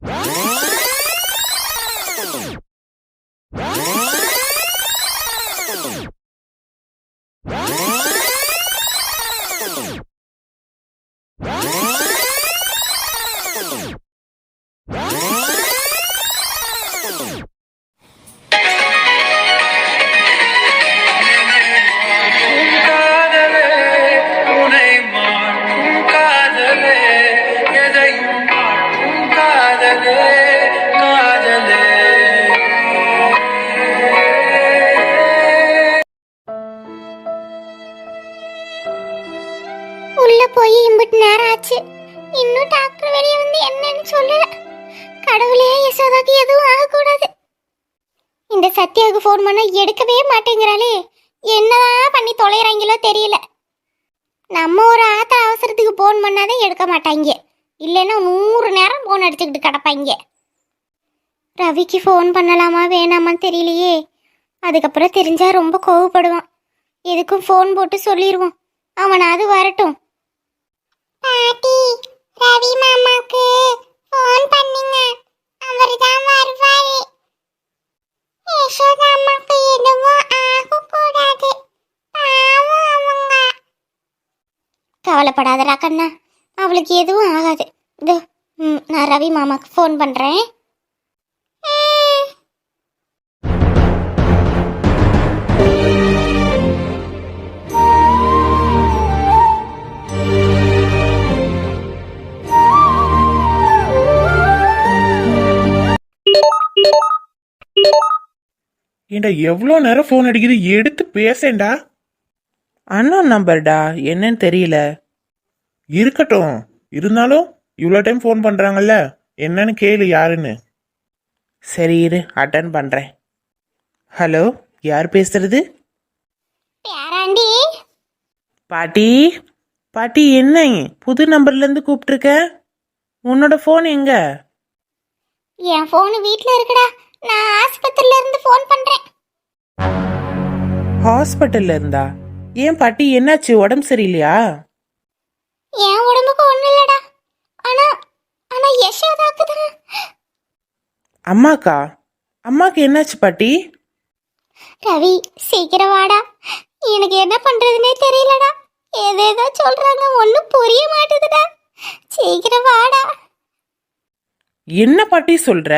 Yeah. உள்ள போய் இம்பிட்டு நேரம் ஆச்சு இன்னும் டாக்டர் வெளியே வந்து என்னன்னு சொல்லல. கடவுளே யசோதாக்கு எதுவும் ஆகக்கூடாது. இந்த சத்யாவுக்கு ஃபோன் பண்ண எடுக்கவே மாட்டேங்கிறாளே. என்னதான் பண்ணி தொலைறாங்களோ தெரியல. நம்ம ஒரு ஆத்திர அவசரத்துக்கு ஃபோன் பண்ணாதே எடுக்க மாட்டாங்க. இல்லைன்னா நூறு நேரம் ஃபோன் அடிச்சுக்கிட்டு கிடப்பாங்க. ரவிக்கு ஃபோன் பண்ணலாமா வேணாமான்னு தெரியலையே. அதுக்கப்புறம் தெரிஞ்சால் ரொம்ப கோவப்படுவான். எதுக்கும் ஃபோன் போட்டு சொல்லிடுவோம் அவனாவது வரட்டும். பாட்டி ரவி மாமாக்கு ஃபோன் பண்ணுங்க. அவர் தான் வருவாரு. யசோதா அம்மாக்கு எதுவும் ஆகக்கூடாது. பாவம் அவங்க. கவலைப்படாதடா கண்ணா. அவளுக்கு எதுவும் ஆகாது. இதோ ம், நான் ரவி மாமாக்கு ஃபோன் பண்ணுறேன் ஏண்டா எவ்வளோ நேரம் ஃபோன் அடிக்குது? எடுத்து பேசேன்டா. அண்ணன் நம்பர்டா. என்னன்னு தெரியல. இருக்கட்டும். இருந்தாலும் இவ்வளோ டைம் ஃபோன் பண்ணுறாங்கல்ல என்னன்னு கேளு யாருன்னு. சரி இரு அட்டன் பண்ணுறேன் ஹலோ யார் பேசுறது? பேராண்டி. பாட்டி பாட்டி என்ன? புது நம்பர்லேருந்து கூப்பிட்ருக்க உன்னோட ஃபோன் எங்க? என் ஃபோனு வீட்டில் இருக்குடா. நான் ஆஸ்பத்திரியில இருந்து ஃபோன் பண்ணுறேன் ஹாஸ்பிட்டல்ல இருந்தா? ஏன் பாட்டி என்னாச்சு? உடம்பு சரியில்லையா? என் உடம்புக்கு ஒன்றும் இல்லடா. ஆனா ஆனா யசோதாக்கு தான் அம்மாக்கா? அம்மாக்கு என்னாச்சு பாட்டி? ரவி சீக்கிரம் வாடா. எனக்கு என்ன பண்றதுனே தெரியலடா. ஏதேதோ சொல்றாங்க ஒன்றும் புரிய மாட்டுதுடா. சீக்கிரம் வாடா. என்ன பாட்டி சொல்ற?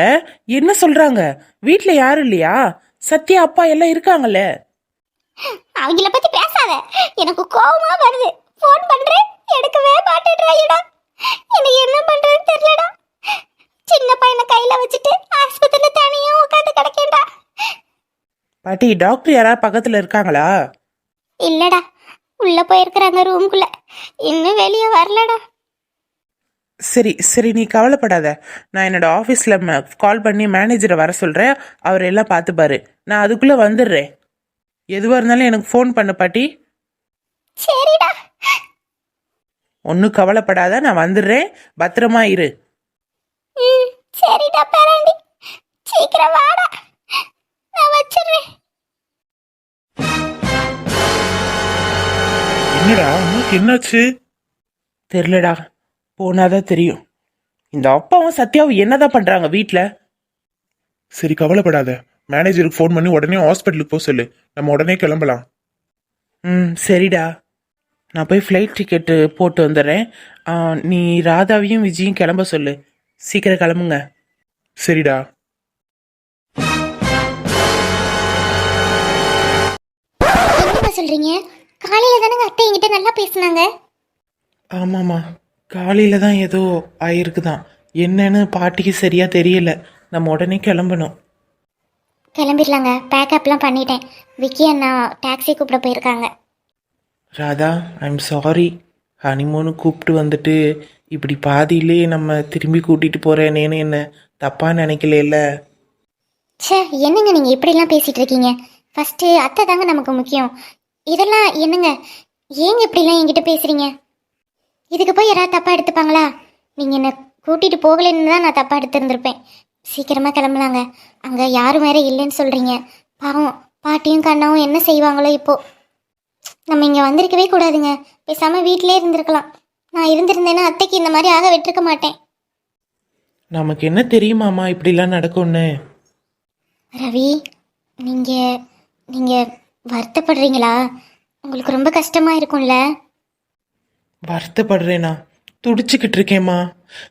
என்ன சொல்றாங்க? வீட்ல யாரும் இல்லையா? சத்யா அப்பா எல்லாம் இருக்காங்கல்ல? அவங்கள பத்தி பேசாத. எனக்கு கோவமா வருது. ஃபோன் பண்றேன் எடுக்கவே மாட்டேன்றாயடா எனக்கு என்ன பண்றதுன்னு தெரியலடா. சின்ன பையனை கையில வச்சுட்டு ஆஸ்பத்திரியில தனியா உட்காந்து கிடக்கேன்டா பாட்டி டாக்டர் யாராவது பக்கத்துல இருக்காங்களா? இல்லடா. உள்ள போயிருக்கிறாங்க ரூம்குள்ள இன்னும் வெளியே வரலடா. சரி சரி நீ கவலைப்படாத. நான் என்னோட ஆஃபீஸில் கால் பண்ணி மேனேஜரை வர சொல்கிறேன் அவர் எல்லாம் பார்த்துப்பாரு. நான் அதுக்குள்ளே வந்துடுறேன். எதுவாக இருந்தாலும் எனக்கு ஃபோன் பண்ணு பாட்டி. சரிடா. ஒன்றும் கவலைப்படாத நான் வந்துடுறேன். பத்திரமா இரு. ம் சரிடா பேராண்டி. சீக்கிரம் வாடா. நான் வச்சிடுறேன். என்னடா என்னாச்சு? தெரிலடா போனாதான் தெரியும். இந்த அப்பாவும் சத்யாவும் என்னதான் பண்றாங்க வீட்டில் சரி கவலைப்படாத. மேனேஜருக்கு ஃபோன் பண்ணி உடனே ஹாஸ்பிட்டலுக்கு போக சொல்லு. நம்ம உடனே கிளம்பலாம். ம் சரிடா. நான் போய் ஃப்ளைட் டிக்கெட்டு போட்டு வந்துடுறேன். ஆ, நீ ராதாவையும் விஜயும் கிளம்ப சொல்லு. சீக்கிரம் கிளம்புங்க. சரிடா. என்னம்மா சொல்றீங்க? காலையில தானங்க அத்தை என்கிட்ட நல்லா பேசுனாங்க. ஆமாம்மா. காலையில் தான் ஏதோ ஆயிருக்குதான். என்னன்னு பாட்டிக்கு சரியா தெரியல. நம்ம உடனே கிளம்பணும். கிளம்பிடலாங்க. பேக்கப்லாம் பண்ணிட்டேன். விக்கி அண்ணா டாக்ஸி கூப்பிட போயிருக்காங்க. ராதா ஐம் சாரி ஹனிமூனு கூப்பிட்டு வந்துட்டு இப்படி பாதியிலே நம்ம திரும்பி கூட்டிட்டு போறேனேன்னு என்ன தப்பா நினைக்கல ச்சே என்னங்க நீங்கள் இப்படிலாம் பேசிட்டு இருக்கீங்க ஃபஸ்ட்டு அத்தை தாங்க நமக்கு முக்கியம். இதெல்லாம் என்னங்க? ஏங்க இப்படிலாம் என்கிட்ட பேசுறீங்க? இதுக்கு போய் யாராவது தப்பாக எடுத்துப்பாங்களா? நீங்கள் என்னை கூட்டிகிட்டு போகலைன்னு தான் நான் தப்பாக எடுத்திருந்திருப்பேன். சீக்கிரமாக கிளம்பலாங்க. அங்கே யாரும் வேற இல்லைன்னு சொல்கிறீங்க பாவம் பாட்டியும் கண்ணாவும் என்ன செய்வாங்களோ இப்போ. நம்ம இங்கே வந்திருக்கவே கூடாதுங்க. பேசாமல் வீட்டிலே இருந்திருக்கலாம். நான் இருந்திருந்தேன்னா அத்தைக்கு இந்த மாதிரி ஆக விட்டுருக்க மாட்டேன். நமக்கு என்ன தெரியுமாம்மா இப்படிலாம் நடக்கும்னு? ரவி நீங்க நீங்க வருத்தப்படுறீங்களா? உங்களுக்கு ரொம்ப கஷ்டமா இருக்கும்ல? வருத்தப்படுறேனா? துடிச்சுக்கிட்டு இருக்கேம்மா.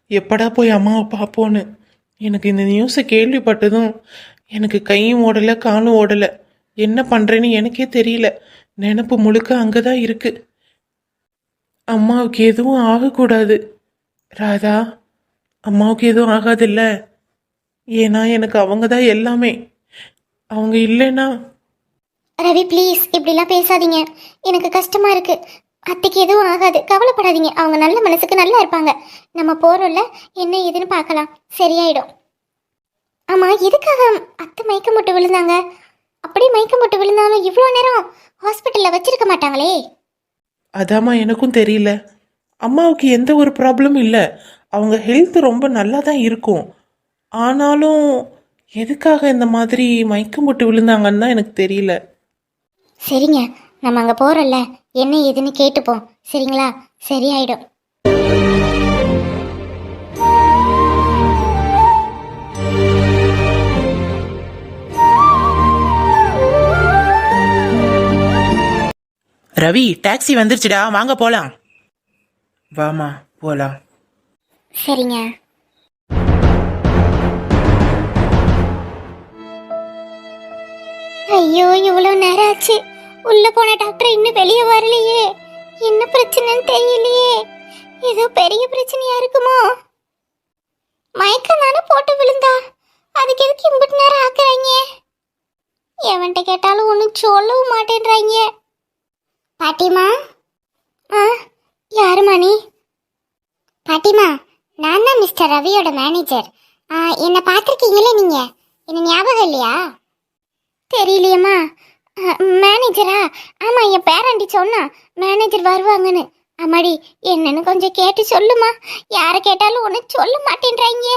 எப்படா போய் அம்மாவை பார்ப்போன்னு? எனக்கு இந்த நியூஸை கேள்விப்பட்டதும் எனக்கு கையும் ஓடலை காலும் ஓடலை. என்ன பண்ணுறேன்னு எனக்கே தெரியல. நினப்பு முழுக்க அங்கே தான் இருக்குது அம்மாவுக்கு எதுவும் ஆகக்கூடாது. ராதா அம்மாவுக்கு எதுவும் ஆகாதில்ல? ஏன்னா எனக்கு அவங்க தான் எல்லாமே. அவங்க இல்லைன்னா ரவி ப்ளீஸ் இப்படிலாம் பேசாதீங்க. எனக்கு கஷ்டமா இருக்கு. அத்தைக்கு எதுவும் ஆகாது. கவலைப்படாதீங்க. அவங்க நல்ல மனசுக்கு நல்லா இருப்பாங்க. நம்ம போறோம்ல. என்ன ஏதுன்னு பார்க்கலாம். சரியாயிடும். ஆமா எதுக்காக அத்தை மயக்கம் போட்டு விழுந்தாங்க? அப்படியே மயக்கம் போட்டு விழுந்தாலும் இவ்வளோ நேரம் ஹாஸ்பிட்டல்ல வச்சிருக்க மாட்டாங்களே. அதாம்மா எனக்கும் தெரியல. அம்மாவுக்கு எந்த ஒரு ப்ராப்ளமும் இல்லை. அவங்க ஹெல்த் ரொம்ப நல்லா தான் இருக்கும். ஆனாலும் எதுக்காக இந்த மாதிரி மயக்கம் போட்டு விழுந்தாங்கன்னு தான் எனக்கு தெரியல. சரிங்க. நம்ம அங்க போறோம்ல. என்ன ஏதுன்னு கேட்டுப்போம். சரிங்களா? சரியாயிடும். ரவி டாக்ஸி வந்துருச்சுடா. வாங்க போலாம். வாமா போலாம். சரிங்க. ஐயோ இவ்வளவு நேரம் ஆச்சு. உள்ள போன டாக்டர் இன்னும் வெளியே வரலையே. என்ன பிரச்சனைன்னு தெரியலையே. ஏதோ பெரிய பிரச்சனையா இருக்குமோ? மயக்கம் தானே போட்டு விழுந்தா. அதுக்கு எதுக்கு இம்பிட்டு நேரம் ஆக்குறாங்க? எவன்கிட்ட கேட்டாலும் ஒன்றும் சொல்லவும் மாட்டேன்றாங்க. பாட்டிமா ஆ யாருமா நீ பாட்டிமா நான் தான் மிஸ்டர் ரவியோட மேனேஜர் ஆ, என்னை பார்த்துருக்கீங்களே நீங்கள் என்ன ஞாபகம் இல்லையா? தெரியலையம்மா. மேனேஜரா? ஆமா என் பேரண்டி சொன்னா மேனேஜர் வருவாங்கன்னு. அம்மாடி என்னன்னு கொஞ்சம் கேட்டு சொல்லுமா. யாரை கேட்டாலும் ஒன்று சொல்ல மாட்டேன்றாங்க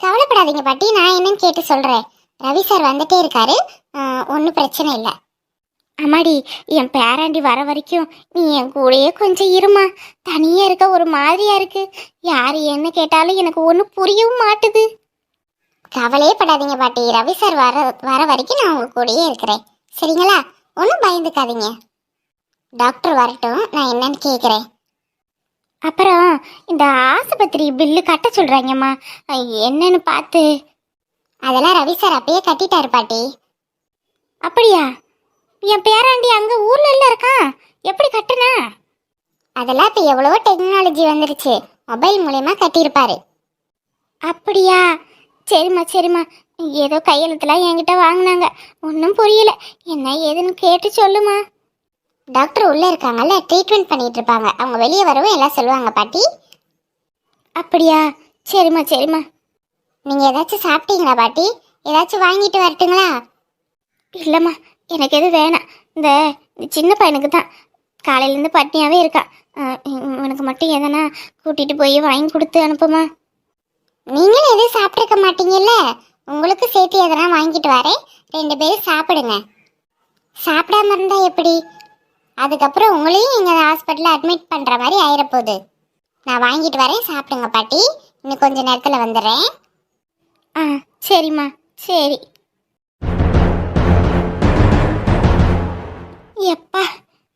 கவலைப்படாதீங்க பாட்டி நான் என்னன்னு கேட்டு சொல்கிறேன் ரவி சார் வந்துட்டே இருக்காரு. ஒன்றும் பிரச்சனை இல்லை. அம்மாடி என் பேராண்டி வர வரைக்கும் நீ என் கூடயே கொஞ்சம் இருமா. தனியாக இருக்க ஒரு மாதிரியாக இருக்கு. யார் என்ன கேட்டாலும் எனக்கு ஒன்றும் புரியவும் மாட்டுது. கவலையே படாதீங்க பாட்டி ரவி சார் வர வர வரைக்கும் நான் உங்க கூடயே இருக்கிறேன். சரிங்களா? ஒன்றும் பயந்துக்காதீங்க. டாக்டர் வரட்டும் நான் என்னன்னு கேட்குறேன் அப்புறம் இந்த ஆஸ்பத்திரி பில்லு கட்ட சொல்கிறாங்கம்மா என்னன்னு பார்த்து. அதெல்லாம் ரவி சார் அப்பயே கட்டிட்டாரு பாட்டி. அப்படியா? என் பேராண்டி அங்கே ஊர்ல இல்லை இருக்கான் எப்படி கட்டுனா? அதெல்லாம் இப்போ எவ்வளவோ டெக்னாலஜி வந்துருச்சு. மொபைல் மூலயமா கட்டியிருப்பாரு. அப்படியா? சரிம்மா சரிம்மா. ஏதோ கையெழுத்துலாம் என்கிட்ட வாங்கினாங்க. ஒன்றும் புரியல. என்ன ஏதுன்னு கேட்டு சொல்லுமா. டாக்டர் உள்ளே இருக்காங்கல்ல ட்ரீட்மெண்ட் பண்ணிட்டு இருப்பாங்க. அவங்க வெளியே வரவும் எல்லாம் சொல்லுவாங்க பாட்டி. அப்படியா? சரிம்மா சரிம்மா. நீங்கள் ஏதாச்சும் சாப்பிட்டீங்களா பாட்டி? ஏதாச்சும் வாங்கிட்டு வரட்டுங்களா? இல்லைம்மா எனக்கு எதுவும் வேணாம். இந்த சின்ன பையனுக்கு தான். காலையிலேருந்து பட்னியாகவே இருக்கான் உனக்கு இவனுக்கு மட்டும் எதனா கூட்டிகிட்டு போய் வாங்கி கொடுத்து அனுப்புமா? நீங்களும் எதுவும் சாப்பிட்ருக்க மாட்டீங்கல்ல? உங்களுக்கு சேர்த்து எதனா வாங்கிட்டு வரேன். ரெண்டு பேரும் சாப்பிடுங்க. சாப்பிடாம இருந்தா எப்படி? அதுக்கப்புறம் உங்களையும் எங்கள் ஹாஸ்பிட்டலில் அட்மிட் பண்ணுற மாதிரி ஆயிரப்போகுது. நான் வாங்கிட்டு வரேன். சாப்பிடுங்க பாட்டி. இன்னும் கொஞ்ச நேரத்தில் வந்துடுறேன். ஆ சரிம்மா. சரி. எப்பா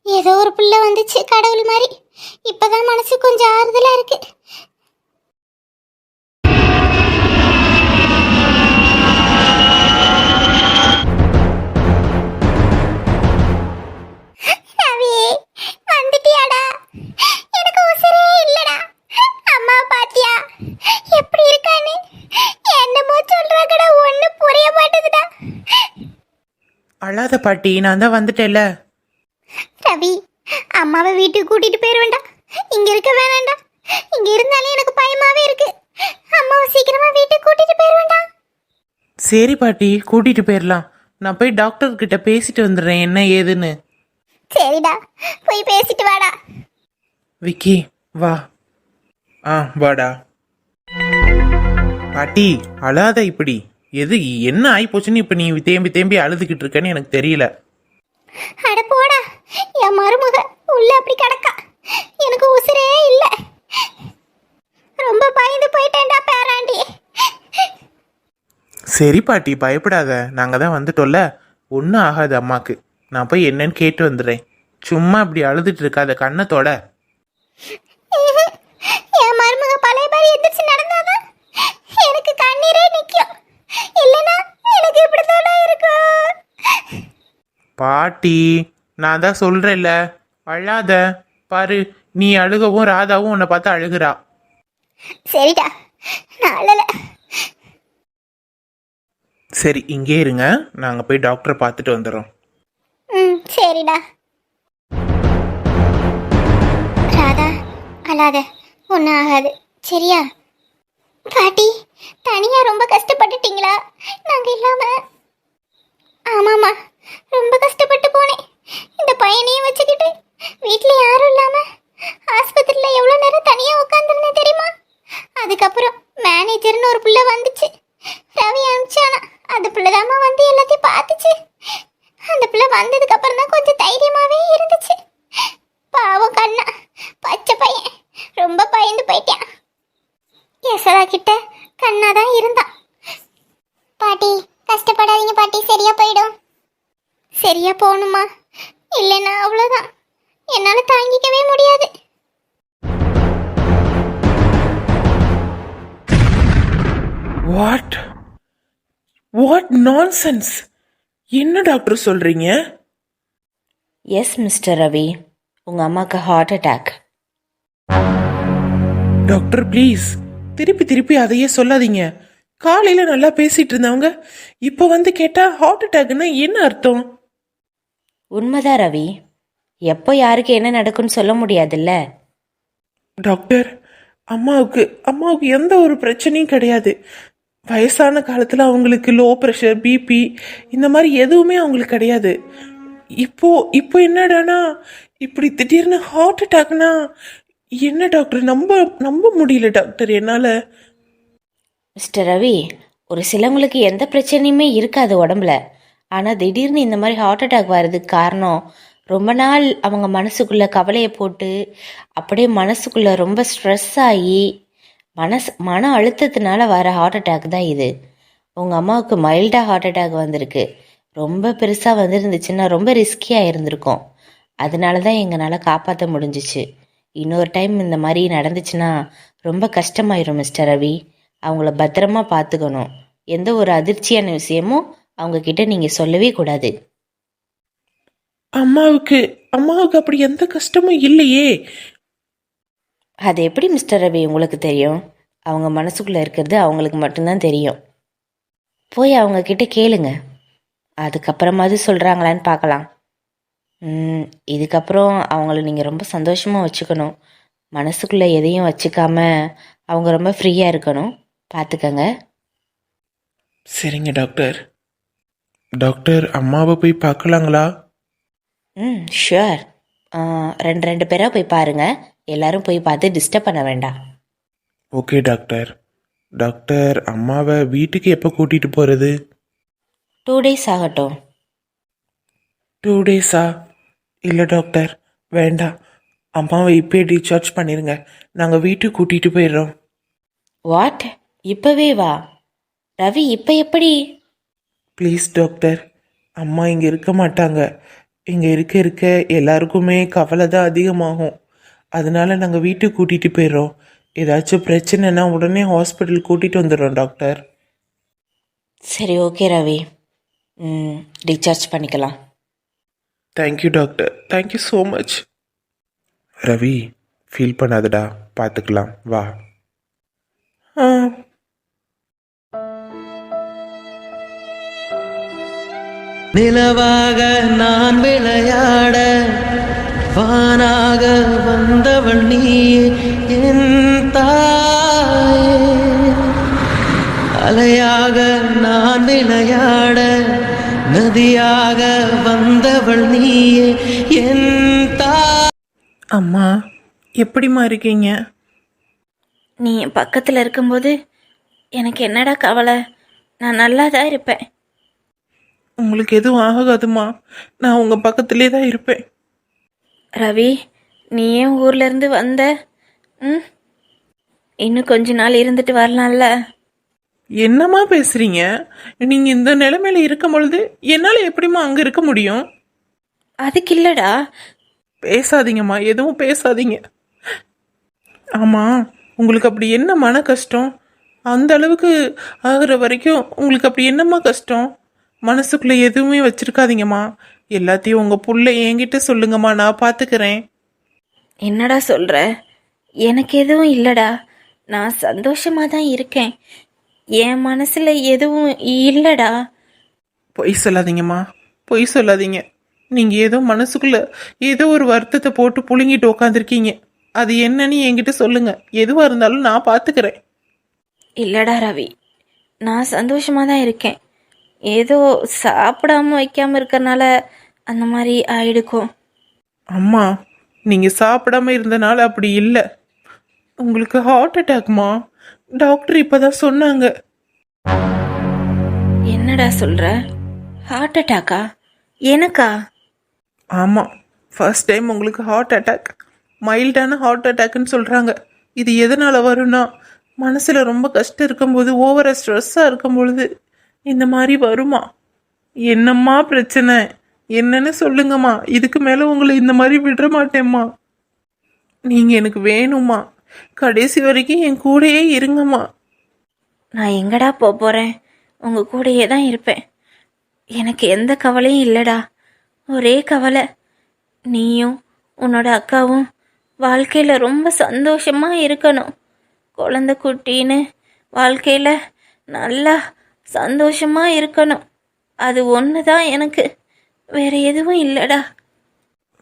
ஏதோ ஒரு பிள்ளை வந்துச்சு கடவுள் மாதிரி. இப்போதான் மனசு கொஞ்சம் ஆறுதலாக இருக்கு. ரவி வந்துட்டியாடா? எனக்கு உசுரே இல்லடா. அம்மா பாத்தியா? எப்படி இருக்கான்னு? என்னமோ சொல்றாங்கடா ஒண்ணு புரிய மாட்டேங்குதா அழாத பாட்டி நான் தான் வந்துட்டேன்ல. ரவி அம்மாவை வீட்டுக்கு கூட்டிட்டு போயிருவேண்டா இங்க இருக்க வேணாண்டா இங்க இருந்தாலே எனக்கு பயமாவே இருக்கு. அம்மாவை சீக்கிரமா வீட்டுக்கு கூட்டிட்டு போயிருவேண்டா சரி பாட்டி கூட்டிட்டு போயிடலாம் நான் போய் டாக்டர் கிட்ட பேசிட்டு வந்துடுறேன் என்ன ஏதுன்னு. சரிடா போய் பேசிட்டு வாடா. விக்கி வா. ஆ வாடா. பாட்டி அழாத இப்படி. எது என்ன ஆயிப்போச்சுன்னு இப்போ நீ தேம்பி தேம்பி அழுதுகிட்டு இருக்கேன்னு எனக்கு தெரியல. அட போடா என் மருமக உள்ள அப்படி கிடக்கா. எனக்கு உசுரே இல்ல. ரொம்ப பயந்து போயிட்டேன்டா பேராண்டி. சரி பாட்டி பயப்படாத. நாங்கள் தான் வந்துட்டோம்ல. ஒன்றும் ஆகாது அம்மாக்கு. நான் போய் என்னன்னு கேட்டு வந்துடுறேன். சும்மா இப்படி அழுதுட்டு இருக்காத கண்ணத்தோட என் மருமக பழைய மாதிரி எந்திரிச்சு நடந்தாதான் எனக்கு கண்ணீரே நிக்கும் இல்லனா எனக்கு இப்படித்தானே இருக்கும். பாட்டி நான் தான் சொல்கிறேன்ல அழாத. பாரு நீ அழுகவும் ராதாவும் உன்னை பார்த்து அழுகுறா. சரிடா நான் அழல. சரி இங்கே இருங்க. நாங்கள் போய் டாக்டரை பார்த்துட்டு வந்துடுறோம். சரிடா. ராதா அழாத. ஒன்றும் ஆகாது. சரியா? பாட்டி தனியா ரொம்ப கஷ்டப்பட்டுட்டீங்களா? நாங்க இல்லாம. ஆமாம்மா ரொம்ப கஷ்டப்பட்டு போனேன். இந்த பையனையும் வச்சுக்கிட்டு வீட்டில் யாரும் இல்லாம ஆஸ்பத்திரியில் எவ்வளோ நேரம் தனியாக உட்காந்துருந்தேன் தெரியுமா? அதுக்கப்புறம் மேனேஜர்னு ஒரு பிள்ளை வந்துச்சு. ரவி அனுப்பிச்சானா. அந்த பிள்ளை வந்து எல்லாத்தையும் பார்த்துச்சு. அந்த பிள்ளை வந்ததுக்கு அப்புறம் தான் கொஞ்சம் தைரியமாவே இருந்துச்சு. பாவம் கண்ணா பச்சை பையன் ரொம்ப பயந்து போயிட்டான். யசோதா கிட்ட கண்ணா தான் இருந்தான். பாட்டி கஷ்டப்படாதீங்க பாட்டி சரியா போயிடும். சரியா போகணுமா? இல்லைன்னா அவ்வளோதான் என்னால் தாங்கிக்கவே முடியாது. வாட் வாட் நான்சென்ஸ் என்ன டாக்டர் சொல்கிறீங்க எஸ் மிஸ்டர் ரவி உங்கள் அம்மாவுக்கு ஹார்ட் அட்டாக் டாக்டர் ப்ளீஸ் திருப்பி திருப்பி அதையே சொல்லாதீங்க. காலையில நல்லா பேசிட்டு இருந்தவங்க இப்போ வந்து கேட்டா ஹார்ட் அட்டாக்னா என்ன அர்த்தம்? உண்மைதான் ரவி எப்போ யாருக்கு என்ன நடக்கும்னு சொல்ல முடியாதுல்ல. டாக்டர் அம்மாவுக்கு அம்மாவுக்கு எந்த ஒரு பிரச்சனையும் கிடையாது. வயசான காலத்தில் அவங்களுக்கு லோ ப்ரெஷர் பிபி இந்த மாதிரி எதுவுமே அவங்களுக்கு கிடையாது. இப்போ இப்போ என்னடானா இப்படி திடீர்னு ஹார்ட் அட்டாக்னா என்ன டாக்டர் நம்ப நம்ப முடியல டாக்டர் என்னால். மிஸ்டர் ரவி ஒரு சிலவங்களுக்கு எந்த பிரச்சனையுமே இருக்காது உடம்புல. ஆனால் திடீர்னு இந்த மாதிரி ஹார்ட் அட்டாக் வர்றதுக்கு காரணம் ரொம்ப நாள் அவங்க மனசுக்குள்ளே கவலையை போட்டு அப்படியே மனசுக்குள்ளே ரொம்ப ஸ்ட்ரெஸ் ஆகி மனசு மன அழுத்தத்தினால வர ஹார்ட் அட்டாக் தான் இது. உங்கள் அம்மாவுக்கு மைல்டாக ஹார்ட் அட்டாக் வந்திருக்கு. ரொம்ப பெருசாக வந்துருந்துச்சுன்னா ரொம்ப ரிஸ்கியாக இருந்திருக்கும். அதனால தான் எங்களால் காப்பாற்ற முடிஞ்சிச்சு. இன்னொரு டைம் இந்த மாதிரி நடந்துச்சுன்னா ரொம்ப கஷ்டமாயிரும் மிஸ்டர் ரவி. அவங்கள பத்திரமா பார்த்துக்கணும் எந்த ஒரு அதிர்ச்சியான விஷயமும் அவங்க கிட்ட நீங்கள் சொல்லவே கூடாது. அம்மாவுக்கு அம்மாவுக்கு அப்படி எந்த கஷ்டமும் இல்லையே. அது எப்படி மிஸ்டர் ரவி உங்களுக்கு தெரியும்? அவங்க மனசுக்குள்ளே இருக்கிறது அவங்களுக்கு மட்டும்தான் தெரியும். போய் அவங்க கிட்ட கேளுங்க. அதுக்கப்புறமாவது சொல்கிறாங்களான்னு பார்க்கலாம். ம், இதுக்கப்புறம் அவங்கள நீங்கள் ரொம்ப சந்தோஷமாக வச்சுக்கணும். மனசுக்குள்ளே எதையும் வச்சுக்காம அவங்க ரொம்ப ஃப்ரீயாக இருக்கணும். பார்த்துக்கங்க. சரிங்க டாக்டர் டாக்டர் அம்மாவை போய் பார்க்கலாங்களா? ம் ஷுவர் ரெண்டு ரெண்டு பேராக போய் பாருங்கள் எல்லாரும் போய் பார்த்து டிஸ்டர்ப் பண்ண வேண்டாம். ஓகே டாக்டர் டாக்டர் அம்மாவை வீட்டுக்கு எப்போ கூட்டிகிட்டு போகிறது டூ டேஸ் ஆகட்டும். டூ டேஸா இல்லை டாக்டர் வேண்டாம். அம்மாவை இப்போயே டிஸ்சார்ஜ் பண்ணிடுங்க நாங்கள் வீட்டுக்கு கூட்டிகிட்டு போயிடுறோம். வாட் இப்போவே வா. ரவி இப்போ எப்படி? ப்ளீஸ் டாக்டர் அம்மா இங்கே இருக்க மாட்டாங்க. இங்கே இருக்க இருக்க எல்லாருக்குமே கவலை தான் அதிகமாகும். அதனால நாங்கள் வீட்டுக்கு கூட்டிகிட்டு போயிடுறோம். ஏதாச்சும் பிரச்சனைனா உடனே ஹாஸ்பிட்டல் கூட்டிகிட்டு வந்துடுறோம் டாக்டர். சரி ஓகே ரவி. ம் டிஸ்சார்ஜ் பண்ணிக்கலாம். Thank you doctor. Thank you so much Ravi feel பண்ணாதடா. பார்த்துக்கலாம் வா. ஆ. நிலவாக நான் விளையாட வானாக வந்தவள் நீயே என் தாயே. அலையாக நான் விளையாட நதியாக வந்தவள் நீயே என் தாய் அம்மா எப்படிம்மா இருக்கீங்க? நீ என் பக்கத்தில் இருக்கும்போது எனக்கு என்னடா கவலை? நான் நல்லா தான் இருப்பேன். உங்களுக்கு எதுவும் ஆகாதும்மா. நான் உங்கள் பக்கத்திலே தான் இருப்பேன். ரவி நீ ஏன் ஊர்ல இருந்து வந்த? ம்? இன்னும் கொஞ்ச நாள் இருந்துட்டு வரலாம்ல. என்னம்மா பேசுறீங்க? நீங்க இந்த நிலைமையில இருக்கும் பொழுது என்னால எப்படிம்மா அங்க இருக்க முடியும்? அதுக்கு இல்லடா. பேசாதீங்கம்மா எதுவும் பேசாதீங்க. ஆமா உங்களுக்கு அப்படி என்ன மன கஷ்டம்? அந்த அளவுக்கு ஆகுற வரைக்கும் உங்களுக்கு அப்படி என்னம்மா கஷ்டம்? மனசுக்குள்ள எதுவுமே வச்சிருக்காதீங்கம்மா. எல்லாத்தையும் உங்க புள்ள என்கிட்ட சொல்லுங்கம்மா நான் பாத்துக்கிறேன். என்னடா சொல்ற? எனக்கு எதுவும் இல்லடா. நான் சந்தோஷமா தான் இருக்கேன். என் மனசுல எதுவும் இல்லடா. பொய் சொல்லாதீங்கம்மா. பொய் சொல்லாதீங்க. நீங்க ஏதோ மனசுக்குள்ள ஏதோ ஒரு வருத்தத்தை போட்டு புழுங்கிட்டு உக்காந்துருக்கீங்க. அது என்னன்னு என்கிட்ட சொல்லுங்க. எதுவா இருந்தாலும் நான் பாத்துக்கிறேன். இல்லடா ரவி. நான் சந்தோஷமா தான் இருக்கேன். ஏதோ சாப்பிடாம வைக்காம இருக்கறனால அந்த மாதிரி ஆயிடுக்கும். அம்மா நீங்க சாப்பிடாம இருந்தனால அப்படி இல்லை. உங்களுக்கு ஹார்ட் அட்டாக்மா டாக்டர் இப்பதான் சொன்னாங்க. என்னடா சொல்ற? ஹார்ட் அட்டாக்கா எனக்கா? ஆமா ஃபர்ஸ்ட் டைம் உங்களுக்கு ஹார்ட் அட்டாக் மைல்டான ஹார்ட் அட்டாக்னு சொல்றாங்க. இது எதனால வரும்னா மனசுல ரொம்ப கஷ்டம் இருக்கும்போது ஓவரா ஸ்ட்ரெஸ்ஸா இருக்கும் பொழுது இந்த மாதிரி வருமா? என்னம்மா பிரச்சனை? என்னன்னு சொல்லுங்கம்மா. இதுக்கு மேலே உங்களை இந்த மாதிரி விட மாட்டேம்மா. நீங்கள் எனக்கு வேணும்மா. கடைசி வரைக்கும் என் கூடயே இருங்கம்மா. நான் எங்கடா போக போகிறேன் உங்கள் கூடயே தான் இருப்பேன். எனக்கு எந்த கவலையும் இல்லைடா. ஒரே கவலை. நீயும் உன்னோட அக்காவும் வாழ்க்கையில் ரொம்ப சந்தோஷமாக இருக்கணும். குழந்தை குட்டின்னு வாழ்க்கையில் நல்லா சந்தோஷமாக இருக்கணும். அது ஒன்று தான் எனக்கு. வேற எதுவும் இல்லைடா.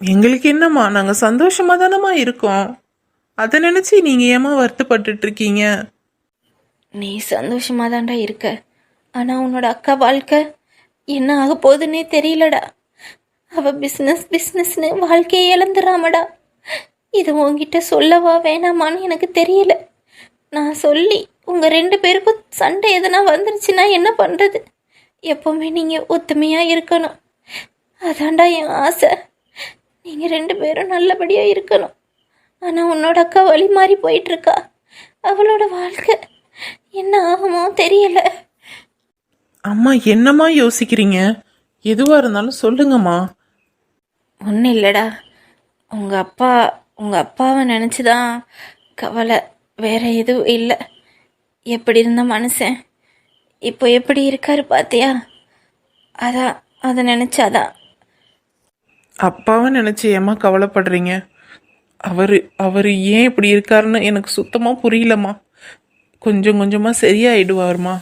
எங்களுக்கு என்னம்மா? நாங்க சந்தோஷமா தானம்மா இருக்கோம். அதை நினைச்சு நீங்க ஏமா வருத்தப்பட்டுட்டு இருக்கீங்க நீ சந்தோஷமாக தான்டா இருக்க. ஆனால் உன்னோட அக்கா வாழ்க்கை என்ன ஆக போகுதுன்னே தெரியலடா. அவ பிஸ்னஸ் பிஸ்னஸ்னு வாழ்க்கையை இழந்துடாமடா இது உன்கிட்ட சொல்லவா வேணாமான்னு எனக்கு தெரியல. நான் சொல்லி உங்கள் ரெண்டு பேருக்கும் சண்டை எதனா வந்துருச்சுன்னா என்ன பண்ணுறது எப்போவுமே நீங்கள் ஒத்துமையாக இருக்கணும். அதான்டா என் ஆசை. நீங்கள் ரெண்டு பேரும் நல்லபடியாக இருக்கணும். ஆனால் உன்னோட அக்கா வழி மாறி போயிட்டுருக்கா. அவளோட வாழ்க்கை என்ன ஆகுமோ தெரியல. அம்மா என்னம்மா யோசிக்கிறீங்க? எதுவா இருந்தாலும் சொல்லுங்கம்மா. ஒன்றும் இல்லைடா. உங்கள் அப்பா உங்கள் அப்பாவை நினச்சி தான் கவலை. வேற எதுவும் இல்லை. எப்படி இருந்த மனுஷன்? இப்போ எப்படி இருக்காரு பாத்தியா? அதான் அதை நினச்சாதான் அப்பாவை நினைச்சு ஏம்மா கவலைப்படுறீங்க? அவரு அவரு ஏன் இப்படி இருக்காருன்னு எனக்கு சுத்தமா புரியலம்மா. கொஞ்சம் கொஞ்சமா சரியாயிடுவாருமா.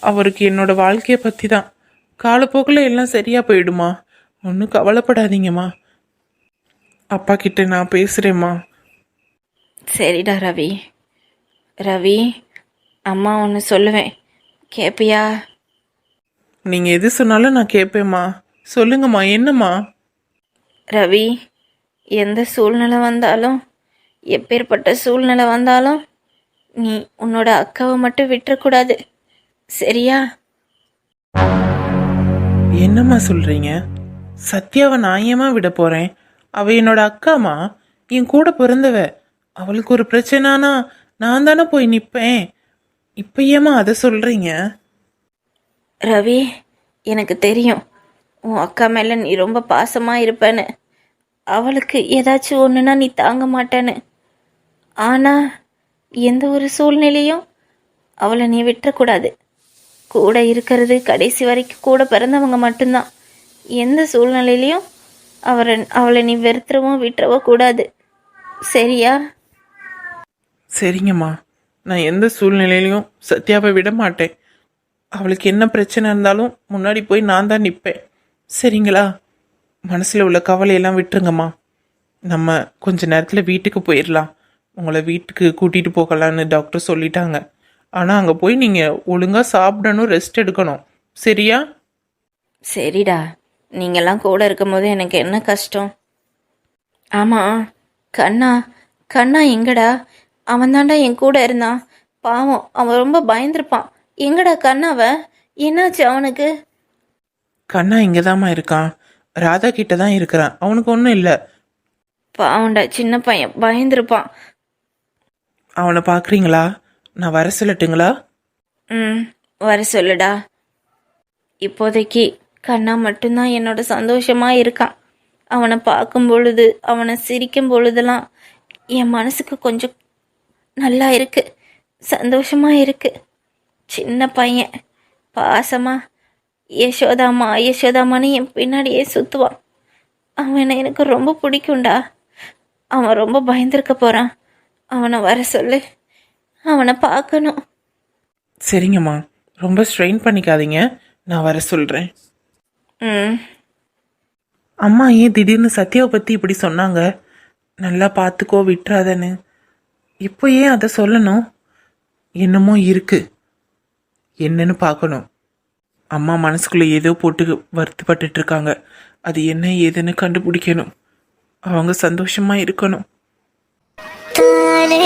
அவருக்கு என்னோட வாழ்க்கைய பத்தி தான் காலப்போக்கில் எல்லாம் சரியா போயிடுமா? ஒன்றும் கவலைப்படாதீங்கம்மா. அப்பா கிட்ட நான் பேசுறேம்மா. சரிடா ரவி. ரவி அம்மா ஒன்று சொல்லுவேன். கேட்பியா நீங்க எது சொன்னாலும் நான் கேட்பேம்மா சொல்லுங்கம்மா என்னம்மா? ரவி எந்த சூழ்நிலை வந்தாலும் எப்பேற்பட்ட சூழ்நிலை வந்தாலும் நீ உன்னோட அக்காவை மட்டும் விட்டுறக்கூடாது. சரியா? என்னம்மா சொல்றீங்க? சத்யாவை நான் ஏம்மா விட போறேன்? அவ என்னோட அக்காமா என் கூட பிறந்தவ. அவளுக்கு ஒரு பிரச்சனைனா நான் தானே போய் நிப்பேன். இப்ப ஏம்மா அதை சொல்றீங்க? ரவி எனக்கு தெரியும். உன் அக்கா மேலே நீ ரொம்ப பாசமாக இருப்பேன்னு. அவளுக்கு ஏதாச்சும் ஒன்றுனா நீ தாங்க மாட்டேன்னு. ஆனால் எந்த ஒரு சூழ்நிலையும் அவளை நீ விட்டுறக்கூடாது. கூட இருக்கிறது கடைசி வரைக்கும் கூட பிறந்தவங்க மட்டும்தான். எந்த சூழ்நிலையிலையும் அவரை அவளை நீ வெறுத்துறவும் விட்டுறவோ கூடாது. சரியா? சரிங்கம்மா. நான் எந்த சூழ்நிலையிலையும் சத்யாவை விட மாட்டேன். அவளுக்கு என்ன பிரச்சனை இருந்தாலும் முன்னாடி போய் நான் தான் நிற்பேன் சரிங்களா? மனசில் உள்ள கவலையெல்லாம் விட்டுருங்கம்மா. நம்ம கொஞ்ச நேரத்தில் வீட்டுக்கு போயிடலாம் உங்களை வீட்டுக்கு கூட்டிகிட்டு போகலான்னு டாக்டர் சொல்லிட்டாங்க. ஆனால் அங்கே போய் நீங்கள் ஒழுங்காக சாப்பிடணும் ரெஸ்ட் எடுக்கணும். சரியா? சரிடா. நீங்கள்லாம் கூட இருக்கும்போது எனக்கு என்ன கஷ்டம்? ஆமாம் கண்ணா கண்ணா எங்கடா? அவன் தாண்டா என் கூட இருந்தான். பாவம் அவன் ரொம்ப பயந்துருப்பான். எங்கடா கண்ணாவ? என்னாச்சு அவனுக்கு? கண்ணா இங்கே இருக்கான். ராதா கிட்ட தான் இருக்கிறான். அவனுக்கு ஒன்றும் இல்லை. பாவம்டா சின்ன பையன். பயந்துருப்பான். அவனை பார்க்குறீங்களா நான் வர சொல்லட்டுங்களா? ம் வர சொல்லுடா. இப்போதைக்கு கண்ணா மட்டும்தான் என்னோட சந்தோஷமா இருக்கான். அவனை பார்க்கும் பொழுது அவனை சிரிக்கும் பொழுதெல்லாம் என் மனசுக்கு கொஞ்சம் நல்லா இருக்கு. சந்தோஷமா இருக்கு. சின்ன பையன். பாசமா. யசோதாமா யசோதாமான்னு என் பின்னாடியே சுற்றுவான் அவனை எனக்கு ரொம்ப பிடிக்கும்டா. அவன் ரொம்ப பயந்துருக்க போகிறான் அவனை வர சொல்லு. அவனை பார்க்கணும். சரிங்கம்மா. ரொம்ப ஸ்ட்ரெயின் பண்ணிக்காதீங்க. நான் வர சொல்கிறேன் ம். அம்மா ஏன் திடீர்னு சத்யாவை பற்றி இப்படி சொன்னாங்க? நல்லா பார்த்துக்கோ விட்டுறாதன்னு. இப்போ ஏன் அதை சொல்லணும். என்னமோ இருக்கு. என்னன்னு பார்க்கணும். அம்மா மனசுக்குள்ள ஏதோ போட்டு வருத்தப்பட்டுட்டு இருக்காங்க அது என்ன ஏதுன்னு கண்டுபிடிக்கணும். அவங்க சந்தோஷமா இருக்கணும். தானே